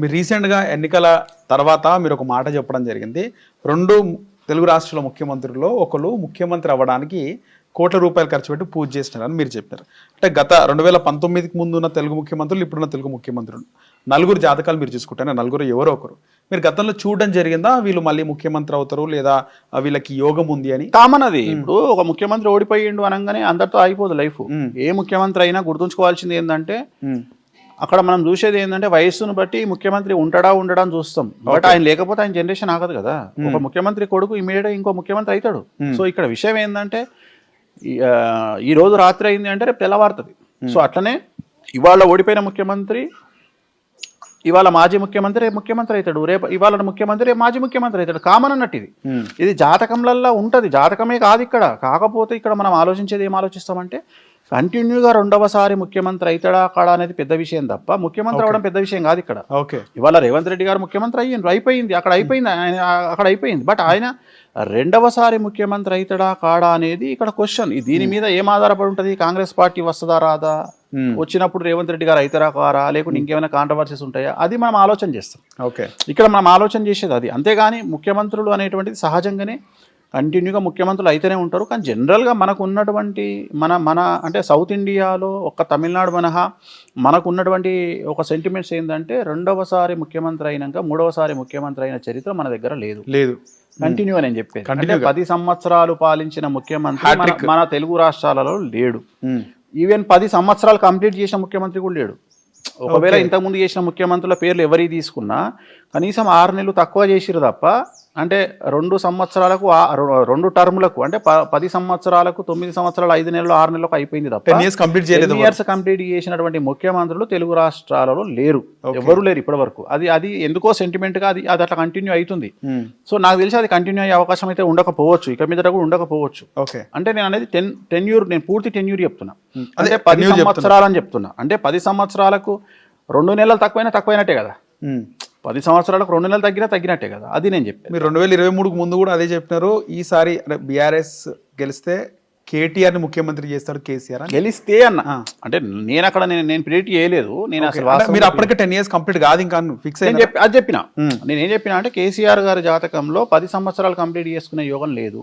మీరు రీసెంట్గా ఎన్నికల తర్వాత మీరు ఒక మాట చెప్పడం జరిగింది. రెండు తెలుగు రాష్ట్రాల ముఖ్యమంత్రుల్లో ఒకరు ముఖ్యమంత్రి అవ్వడానికి కోట్ల రూపాయలు ఖర్చు పెట్టి పూజ చేసినారని మీరు చెప్పారు. అంటే గత రెండు వేల పంతొమ్మిదికి ముందు ఉన్న తెలుగు ముఖ్యమంత్రులు ఇప్పుడున్న తెలుగు ముఖ్యమంత్రులు. నలుగురు జాతకాలు మీరు చూసుకుంటే నలుగురు ఎవరో ఒకరు. మీరు గతంలో చూడడం జరిగిందా? వీళ్ళు మళ్ళీ ముఖ్యమంత్రి అవుతారు లేదా వీళ్ళకి యోగం ఉంది అని? కామన్ అది. ఇప్పుడు ఒక ముఖ్యమంత్రి ఓడిపోయిండు అనగానే అందరితో అయిపోదు లైఫ్. ఏ ముఖ్యమంత్రి అయినా గుర్తుంచుకోవాల్సింది ఏంటంటే అక్కడ మనం చూసేది ఏంటంటే వయస్సును బట్టి ముఖ్యమంత్రి ఉంటాడా ఉండడా అని చూస్తాం. బట్ ఆయన లేకపోతే ఆయన జనరేషన్ ఆగదు కదా. ఒక ముఖ్యమంత్రి కొడుకు ఇమీడియట్ ఇంకో ముఖ్యమంత్రి అవుతాడు. సో ఇక్కడ విషయం ఏంటంటే ఈ, రోజు రాత్రి అయింది అంటే రేపు తెల్లవారుతుంది. సో అట్లనే ఇవాళ ఓడిపోయిన ముఖ్యమంత్రి ఇవాళ మాజీ ముఖ్యమంత్రి రేపు ముఖ్యమంత్రి అవుతాడు. రేపు ఇవాళ ముఖ్యమంత్రి రేపు మాజీ ముఖ్యమంత్రి అవుతాడు. కామన్ అన్నట్టు ఇది ఇది జాతకంలల్లో ఉంటుంది. జాతకమే కాదు ఇక్కడ. కాకపోతే ఇక్కడ మనం ఆలోచించేది ఏం ఆలోచిస్తామంటే కంటిన్యూగా రెండవసారి ముఖ్యమంత్రి అవుతాడా కాడా అనేది పెద్ద విషయం తప్ప ముఖ్యమంత్రి అవడం పెద్ద విషయం కాదు ఇక్కడ. ఓకే. ఇవాళ రేవంత్ రెడ్డి గారు ముఖ్యమంత్రి అయ్యిండ్రు అయిపోయింది అక్కడ అయిపోయింది ఆయన అక్కడ అయిపోయింది. బట్ ఆయన రెండవసారి ముఖ్యమంత్రి అవుతాడా కాడా అనేది ఇక్కడ క్వశ్చన్ దీని మీద ఏం ఆధారపడి ఉంటుంది? కాంగ్రెస్ పార్టీ వస్తుందా రాదా? ఉమ్, వచ్చినప్పుడు రేవంత్ రెడ్డి గారు అవుతారా కారా? లేకుంటే ఇంకేమైనా కాంట్రవర్సీస్ ఉంటాయా? అది మనం ఆలోచన చేస్తాం. ఓకే. ఇక్కడ మనం ఆలోచన చేసేది అది. అంతేగాని ముఖ్యమంత్రులు అనేటువంటిది సహజంగానే కంటిన్యూగా ముఖ్యమంత్రులు అయితేనే ఉంటారు. కానీ జనరల్గా మనకు ఉన్నటువంటి మన మన అంటే సౌత్ ఇండియాలో ఒక్క తమిళనాడు మినహా మనకు ఉన్నటువంటి ఒక సెంటిమెంట్స్ ఏంటంటే రెండవసారి ముఖ్యమంత్రి అయినాక మూడవసారి ముఖ్యమంత్రి అయిన చరిత్ర మన దగ్గర లేదు. లేదు. కంటిన్యూ నేను చెప్పేది. అంటే. పది సంవత్సరాలు పాలించిన ముఖ్యమంత్రి మన- తెలుగు రాష్ట్రాలలో లేడు. ఈవెన్ పది సంవత్సరాలు కంప్లీట్ చేసిన ముఖ్యమంత్రి కూడా లేడు. ఒకవేళ ఇంతకుముందు చేసిన ముఖ్యమంత్రుల పేర్లు ఎవరి తీసుకున్నా కనీసం ఆరు నెలలు తక్కువ చేసిరు తప్ప అంటే రెండు సంవత్సరాలకు రెండు టర్ములకు అంటే పది సంవత్సరాలకు తొమ్మిది సంవత్సరాలు ఐదు నెలలు ఆరు నెలలకు అయిపోయింది తప్ప ఇయర్స్ కంప్లీట్ చేయలేదు ఇయర్స్ కంప్లీట్ చేసినటువంటి ముఖ్యమంత్రులు తెలుగు రాష్ట్రాలలో లేరు. ఎవరు లేరు ఇప్పటి వరకు అది అది ఎందుకో సెంటిమెంట్గా అది అది అట్లా కంటిన్యూ అవుతుంది. సో నాకు తెలిసి అది కంటిన్యూ అయ్యే అవకాశం అయితే ఉండకపోవచ్చు. ఇక మీద కూడా ఉండకపోవచ్చు. ఓకే అంటే నేను అనేది టెన్ టెన్యూర్ నేను పూర్తి టెన్యూర్ చెప్తున్నా. అదే, అంటే పది. సంవత్సరాలు అని చెప్తున్నా. అంటే పది సంవత్సరాలకు రెండు నెలలు తక్కువైనా తక్కువైనట్టే కదా. ఉమ్. పది సంవత్సరాలకు రెండు నెలలు తగ్గినా తగ్గినట్టే కదా. అది నేను చెప్పాను మీరు రెండు వేల ఇరవై మూడుకు ముందు కూడా అదే చెప్పినారు. ఈసారి బీఆర్ఎస్ గెలిస్తే కేటీఆర్ ముఖ్యమంత్రి చేస్తాడు కేసీఆర్ గెలిస్తే అన్న. అంటే నేను అక్కడ నేను నేను ప్రిడిక్ట్ చేయలేదు. నేను అసలు మీరు అప్పటికే టెన్ ఇయర్స్ కంప్లీట్ కాదు ఇంకా ఫిక్స్ అయినా చెప్పి అది చెప్పిన. నేను ఏం చెప్పిన అంటే కేసీఆర్ గారి జాతకంలో పది సంవత్సరాలు కంప్లీట్ చేసుకునే యోగం లేదు.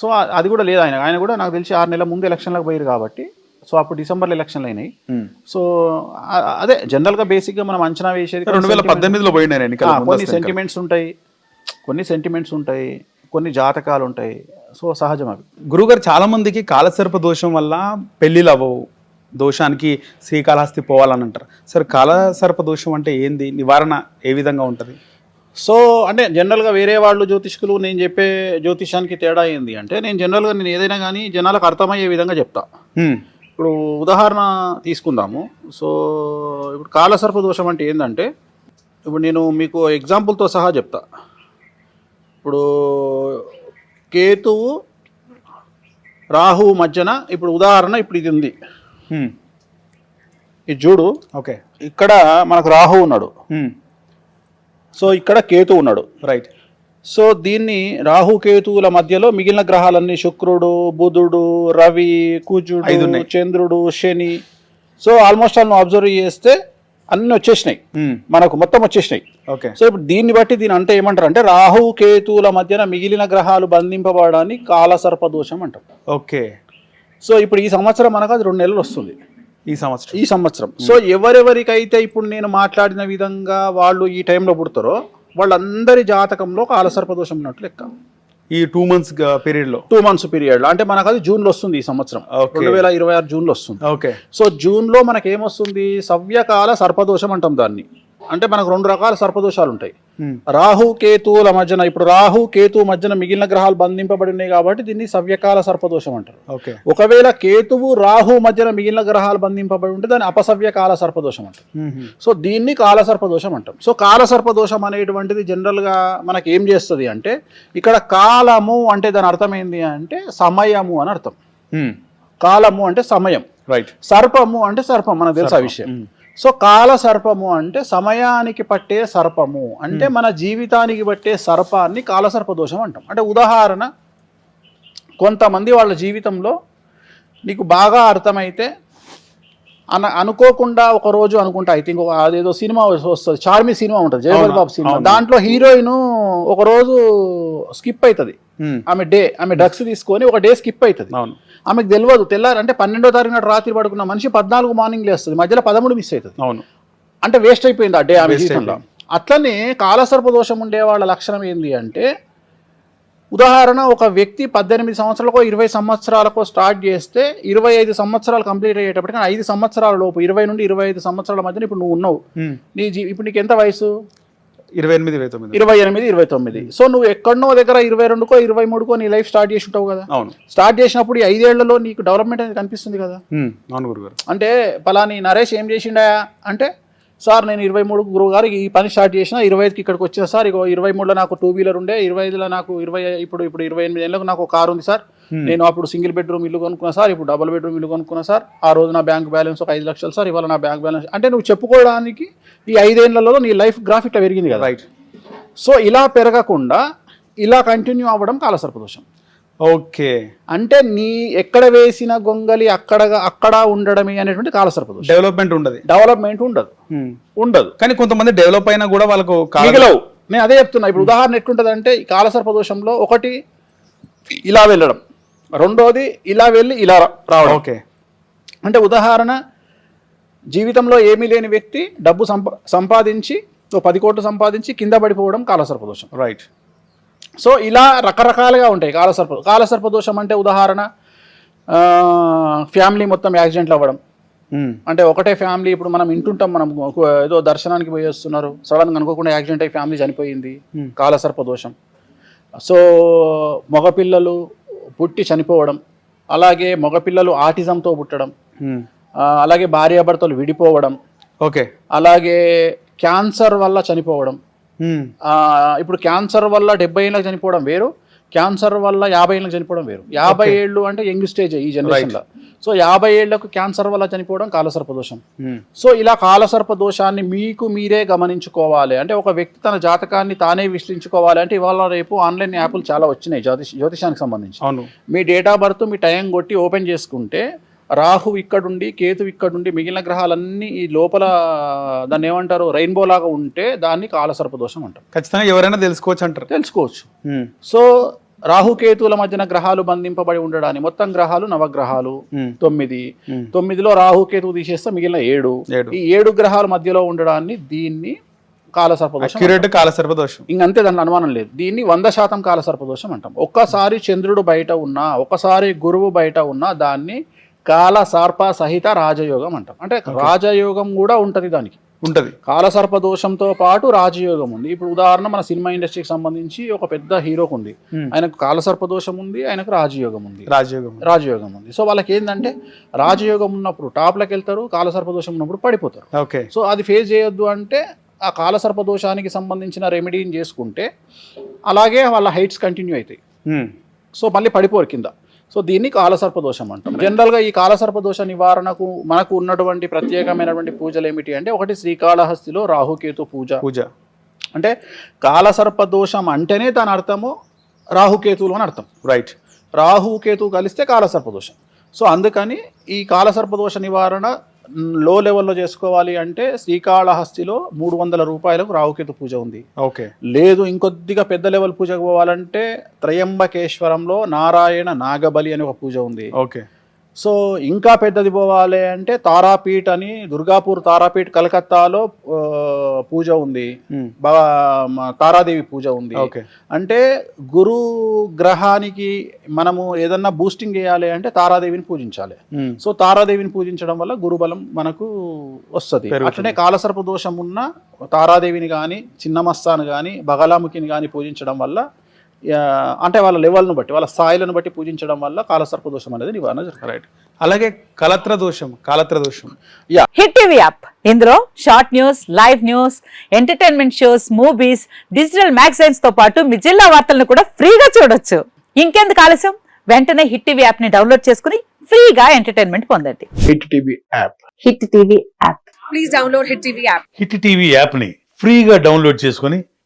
సో అది కూడా లేదు ఆయన. ఆయన కూడా నాకు తెలిసి ఆరు నెలల ముందు ఎలక్షన్లకు పోయారు కాబట్టి సో అప్పుడు డిసెంబర్లో ఎలక్షన్లు అయినాయి. సో అదే జనరల్గా బేసిక్గా మనం అంచనా వేసేది రెండు వేల పద్దెనిమిదిలో ఆ, కొన్ని సెంటిమెంట్స్ ఉంటాయి. కొన్ని సెంటిమెంట్స్ ఉంటాయి. కొన్ని జాతకాలు ఉంటాయి. సో సహజం అవి. గురుగారు చాలా మందికి కాలసర్ప దోషం వల్ల పెళ్ళిలు అవ్వవు. దోషానికి శ్రీకాళహస్తి పోవాలని అంటారు. సరే కాలసర్ప దోషం అంటే ఏంది? నివారణ ఏ విధంగా ఉంటుంది? సో అంటే జనరల్గా వేరే వాళ్ళు జ్యోతిష్కులు నేను చెప్పే జ్యోతిషానికి తేడా ఏంది అంటే నేను జనరల్గా నేను ఏదైనా కానీ జనాలకు అర్థమయ్యే విధంగా చెప్తా. హ్మ్. ఇప్పుడు ఉదాహరణ తీసుకుందాము. సో ఇప్పుడు కాలసర్ప దోషం అంటే ఏంటంటే ఇప్పుడు నేను మీకు ఎగ్జాంపుల్తో సహా చెప్తా. ఇప్పుడు కేతువు రాహువు మధ్యన ఇప్పుడు ఉదాహరణ ఇప్పుడు ఇది ఉంది. ఇది చూడు. ఓకే. ఇక్కడ మనకు రాహు ఉన్నాడు. సో ఇక్కడ కేతు ఉన్నాడు. రైట్. సో దీన్ని రాహు కేతువుల మధ్యలో మిగిలిన గ్రహాలన్నీ శుక్రుడు బుధుడు రవి కుజుడు. చంద్రుడు శని. సో ఆల్మోస్ట్ ఆల్ నువ్వు అబ్జర్వ్ చేస్తే అన్ని వచ్చేసినాయి. మనకు మొత్తం వచ్చేసినాయి. ఓకే. సో ఇప్పుడు దీన్ని బట్టి దీని అంటే ఏమంటారు అంటే రాహు కేతువుల మధ్యన మిగిలిన గ్రహాలు బంధింపబడడాన్ని కాలసర్ప దోషం అంటాం. ఓకే. సో ఇప్పుడు ఈ సంవత్సరం మనకు అది రెండు నెలలు వస్తుంది. ఈ సంవత్సరం. ఈ సంవత్సరం. సో ఎవరెవరికైతే ఇప్పుడు నేను మాట్లాడిన విధంగా వాళ్ళు ఈ టైంలో పుడతారో వాళ్ళందరి జాతకంలో కాలసర్ప దోషం ఉన్నట్లు లెక్క. ఈ టూ మంత్స్ పీరియడ్లో? టూ మంత్స్ పీరియడ్ అంటే మనకు అది జూన్లో వస్తుంది ఈ సంవత్సరం. రెండు వేల ఇరవై ఆరు జూన్లో వస్తుంది. ఓకే సో జూన్లో మనకి ఏమొస్తుంది సవ్యకాల సర్పదోషం అంటాం దాన్ని. అంటే మనకు రెండు రకాల సర్పదోషాలు ఉంటాయి. రాహు కేతువుల మధ్యన ఇప్పుడు రాహు కేతువు మధ్యన మిగిలిన గ్రహాలు బంధింపబడి ఉన్నాయి కాబట్టి దీన్ని సవ్యకాల సర్పదోషం అంటారు. ఓకే. ఒకవేళ కేతువు రాహు మధ్యన మిగిలిన గ్రహాలు బంధింపబడి ఉంటే దాన్ని అపసవ్య కాల సర్పదోషం అంటారు. సో దీన్ని కాలసర్పదోషం అంటాం. సో కాలసర్పదోషం అనేటువంటిది జనరల్గా మనకి ఏం చేస్తుంది అంటే ఇక్కడ కాలము అంటే దాని అర్థం అంటే సమయము అని అర్థం. కాలము అంటే సమయం. రైట్. సర్పము అంటే సర్పం మనకు తెలుసు ఆ విషయం. సో కాల సర్పము అంటే సమయానికి పట్టే సర్పము. అంటే మన జీవితానికి పట్టే సర్పాన్ని కాలసర్ప దోషం అంటాం. అంటే ఉదాహరణ కొంతమంది వాళ్ళ జీవితంలో నీకు బాగా అర్థమైతే అన అనుకోకుండా ఒక రోజు అనుకుంటా ఐ థింక్ అదేదో సినిమా వస్తుంది చార్మి సినిమా ఉంటుంది జయవర్ బాబు సినిమా. దాంట్లో హీరోయిన్ ఒక రోజు స్కిప్ అవుతుంది ఆమె డే ఆమె డ్రగ్స్ తీసుకొని ఒక డే స్కిప్ అవుతుంది అవును. ఆమెకు తెలియదు తెల్లారి అంటే పన్నెండో తారీఖు నాడు రాత్రి పడుకున్న మనిషి పద్నాలుగు మార్నింగ్ లేస్తుంది మధ్యలో పదమూడు మిస్ అవుతుంది అవును. అంటే వేస్ట్ అయిపోయింది ఆ డే ఆమె జీవితంలో. అట్లనే కాలసర్ప దోషం ఉండే వాళ్ళ లక్షణం ఏంటి అంటే ఉదాహరణ ఒక వ్యక్తి పద్దెనిమిది సంవత్సరాలకో ఇరవై సంవత్సరాలకో స్టార్ట్ చేస్తే ఇరవై ఐదు సంవత్సరాలు కంప్లీట్ అయ్యేటప్పటికి ఐదు సంవత్సరాల లోపు ఇరవై నుండి ఇరవై ఐదు సంవత్సరాల మధ్యన ఇప్పుడు నువ్వు ఉన్నావు. నీ ఇప్పుడు నీకు ఎంత వయసు? ఇరవై ఎనిమిది ఇరవై తొమ్మిది. ఇరవై ఎనిమిది ఇరవై తొమ్మిది. సో నువ్వు ఎక్కడనో దగ్గర ఇరవై రెండుకో ఇరవై మూడుకో నీ లైఫ్ స్టార్ట్ చేసి ఉంటావు కదా? అవును. స్టార్ట్ చేసినప్పుడు ఈ ఐదేళ్ళలో నీకు డెవలప్మెంట్ అనేది కనిపిస్తుంది కదా? అవును గురుగారు. అంటే పలాని నరేష్ ఏం చేసిండా అంటే సార్ నేను ఇరవై మూడు గురువు గారు ఈ పని స్టార్ట్ చేసిన ఇరవై ఐదుకి ఇక్కడికి వచ్చిన సార్. ఇగో ఇరవై మూడులో నాకు టూ వీలర్ ఉండే ఇరవై ఐదులో నాకు ఇరవై ఇప్పుడు ఇప్పుడు ఇరవై ఎనిమిది ఏళ్ళకు నాకు ఒక కారు ఉంది సార్. నేను అప్పుడు సింగిల్ బెడ్రూమ్ ఇల్లు కొనుక్కున్నా సార్ ఇప్పుడు డబుల్ బెడ్రూమ్ ఇల్లు కొనుక్కున్నా సార్. ఆ రోజు నా బ్యాంక్ బ్యాలెన్స్ ఒక ఐదు లక్షలు సార్ ఇవాళ నా బ్యాంక్ బ్యాలెన్స్. అంటే నువ్వు చెప్పుకోవడానికి ఈ ఐదేళ్ళలో నీ లైఫ్ గ్రాఫ్ ఇట్లా పెరిగింది కదా. రైట్ సో ఇలా పెరగకుండా ఇలా కంటిన్యూ అవ్వడం కాలసర్పదోషం. ఓకే. అంటే నీ ఎక్కడ వేసిన గొంగలి అక్కడ అక్కడ ఉండడమే అనేటువంటి కాలసర్పదోషం. డెవలప్మెంట్ ఉండదు. డెవలప్మెంట్ ఉండదు. ఉమ్. ఉండదు. కానీ కొంతమంది డెవలప్ అయినా కూడా వాళ్ళకు మిగలవు. నేను అదే చెప్తున్నా. ఇప్పుడు ఉదాహరణ ఎట్లుంటది అంటే ఈ కాలసర్పదోషంలో ఒకటి ఇలా వెళ్ళడం. రెండోది ఇలా వెళ్ళి ఇలా రావడం. ఓకే. అంటే ఉదాహరణ జీవితంలో ఏమీ లేని వ్యక్తి డబ్బు సంపా సంపాదించి ఓ పది కోట్లు సంపాదించి కింద పడిపోవడం కాలసర్పదోషం. రైట్ సో ఇలా రకరకాలుగా ఉంటాయి కాలసర్ప కాలసర్పదోషం అంటే ఉదాహరణ ఫ్యామిలీ మొత్తం యాక్సిడెంట్లు అవ్వడం. అంటే ఒకటే ఫ్యామిలీ ఇప్పుడు మనం ఇంటుంటాం మనం ఏదో దర్శనానికి పోయి వస్తున్నారు సడన్ అనుకోకుండా యాక్సిడెంట్ అయ్యి ఫ్యామిలీ చనిపోయింది. కాలసర్ప దోషం. సో మగపిల్లలు పుట్టి చనిపోవడం అలాగే మగపిల్లలు ఆటిజంతో పుట్టడం అలాగే భార్యాభర్తలు విడిపోవడం ఓకే. అలాగే క్యాన్సర్ వల్ల చనిపోవడం ఇప్పుడు క్యాన్సర్ వల్ల డెబ్బై ఏళ్ళకి చనిపోవడం వేరు. క్యాన్సర్ వల్ల యాభై ఏళ్ళకి చనిపోవడం వేరు. యాభై ఏళ్ళు అంటే యంగ్ స్టేజ్ ఈ జనరేషన్లో సో యాభై ఏళ్ళకు క్యాన్సర్ వల్ల చనిపోవడం కాలసర్ప దోషం. సో ఇలా కాలసర్ప దోషాన్ని మీకు మీరే గమనించుకోవాలి. అంటే ఒక వ్యక్తి తన జాతకాన్ని తానే విశ్లేషించుకోవాలి. అంటే ఇవాళ రేపు ఆన్లైన్ యాప్లు చాలా వచ్చినాయి జ్యోతిష్ జ్యోతిషానికి సంబంధించి. మీ డేట్ ఆఫ్ బర్త్ మీ టైం కొట్టి ఓపెన్ చేసుకుంటే రాహు ఇక్కడుండి కేతు ఇక్కడుండి మిగిలిన గ్రహాలన్నీ ఈ లోపల దాన్ని ఏమంటారు రెయిన్బో లాగా ఉంటే దాన్ని కాలసర్ప దోషం అంటారు. ఖచ్చితంగా ఎవరైనా తెలుసుకోవచ్చు అంటారు. తెలుసుకోవచ్చు. సో రాహుకేతువుల మధ్యన గ్రహాలు బంధింపబడి ఉండడాన్ని మొత్తం గ్రహాలు నవగ్రహాలు తొమ్మిది. తొమ్మిదిలో రాహుకేతువు తీసేస్తే మిగిలిన ఏడు. ఈ ఏడు గ్రహాల మధ్యలో ఉండడాన్ని దీన్ని కాలసర్పదోషం అక్యురేట్ కాల సర్పదోషం ఇంకంతే దాని అనుమానం లేదు. దీన్ని వంద శాతం కాలసర్పదోషం అంటాం. ఒక్కసారి చంద్రుడు బయట ఉన్నా ఒకసారి గురువు బయట ఉన్నా దాన్ని కాల సర్ప సహిత రాజయోగం అంటాం. అంటే రాజయోగం కూడా ఉంటది దానికి. ఉంటది. కాలసర్ప దోషంతో పాటు రాజయోగం ఉంది. ఇప్పుడు ఉదాహరణ మన సినిమా ఇండస్ట్రీకి సంబంధించి ఒక పెద్ద హీరోకు ఉంది. ఆయనకు కాలసర్ప దోషం ఉంది ఆయనకు రాజయోగం ఉంది. రాజయోగం రాజయోగం ఉంది. సో వాళ్ళకి ఏంటంటే రాజయోగం ఉన్నప్పుడు టాప్లోకి వెళ్తారు కాలసర్ప దోషం ఉన్నప్పుడు పడిపోతారు. ఓకే. సో అది ఫేస్ చేయొద్దు అంటే ఆ కాలసర్ప దోషానికి సంబంధించిన రెమెడీని చేసుకుంటే అలాగే వాళ్ళ హైట్స్ కంటిన్యూ అవుతాయి. సో మళ్ళీ పడిపోరు కింద. సో దీన్ని కాలసర్ప దోషం అంటాం జనరల్గా ఈ కాలసర్ప దోష నివారణకు మనకు ఉన్నటువంటి ప్రత్యేకమైనటువంటి పూజలు ఏమిటి అంటే ఒకటి శ్రీకాళహస్తిలో రాహుకేతు పూజ. పూజ. అంటే కాలసర్ప దోషం అంటేనే దాని అర్థము రాహుకేతువులు అని అర్థం. రైట్ రాహుకేతు కలిస్తే కాలసర్ప దోషం సో అందుకని ఈ కాలసర్ప దోష నివారణ లో లెవెల్లో చేసుకోవాలి అంటే శ్రీకాళహస్తిలో మూడు వందల రూపాయలకు రాహుకేతు పూజ ఉంది. ఓకే. లేదు ఇంకొద్దిగా పెద్ద లెవెల్ పూజకు పోవాలంటే త్రయంబకేశ్వరంలో నారాయణ నాగబలి అనే ఒక పూజ ఉంది. ఓకే. సో ఇంకా పెద్దది పోవాలి అంటే తారాపీఠ్ అని దుర్గాపూర్ తారాపీఠ్ కలకత్తాలో పూజ ఉంది. మ- తారాదేవి పూజ ఉంది. అంటే గురు గ్రహానికి మనము ఏదన్నా బూస్టింగ్ చేయాలి అంటే తారాదేవిని పూజించాలి. ఉమ్, సో తారాదేవిని పూజించడం వల్ల గురుబలం మనకు వస్తుంది. అట్లనే కాలసర్ప దోషం ఉన్న తారాదేవిని కానీ చిన్నమస్తాను కానీ బగలాముఖిని కానీ పూజించడం వల్ల అంటే వాళ్ళ లెవెల్ను బట్టి వాళ్ళ స్థాయిలను బట్టి పూజించడం వల్ల కాలసర్ప దోషం అనేది నివారణ జరుగుతుంది. రైట్ అలాగే కలత్ర దోషం కాలత్ర దోషం. Hit TV app. ఇందులో short news live news entertainment shows movies digital మ్యాగజైన్స్తో పాటు మీ జిల్లా వార్తలను కూడా ఫ్రీగా చూడొచ్చు. ఇంకెందుకు ఆలస్యం? వెంటనే హిట్ టీవీ యాప్ని డౌన్లోడ్ చేసుకుని ఫ్రీగా ఎంటర్టైన్మెంట్ పొందండి. Hit TV app. Hit TV app. Please download Hit TV app. Hit TV యాప్ని ఫ్రీగా డౌన్లోడ్ చేసుకొని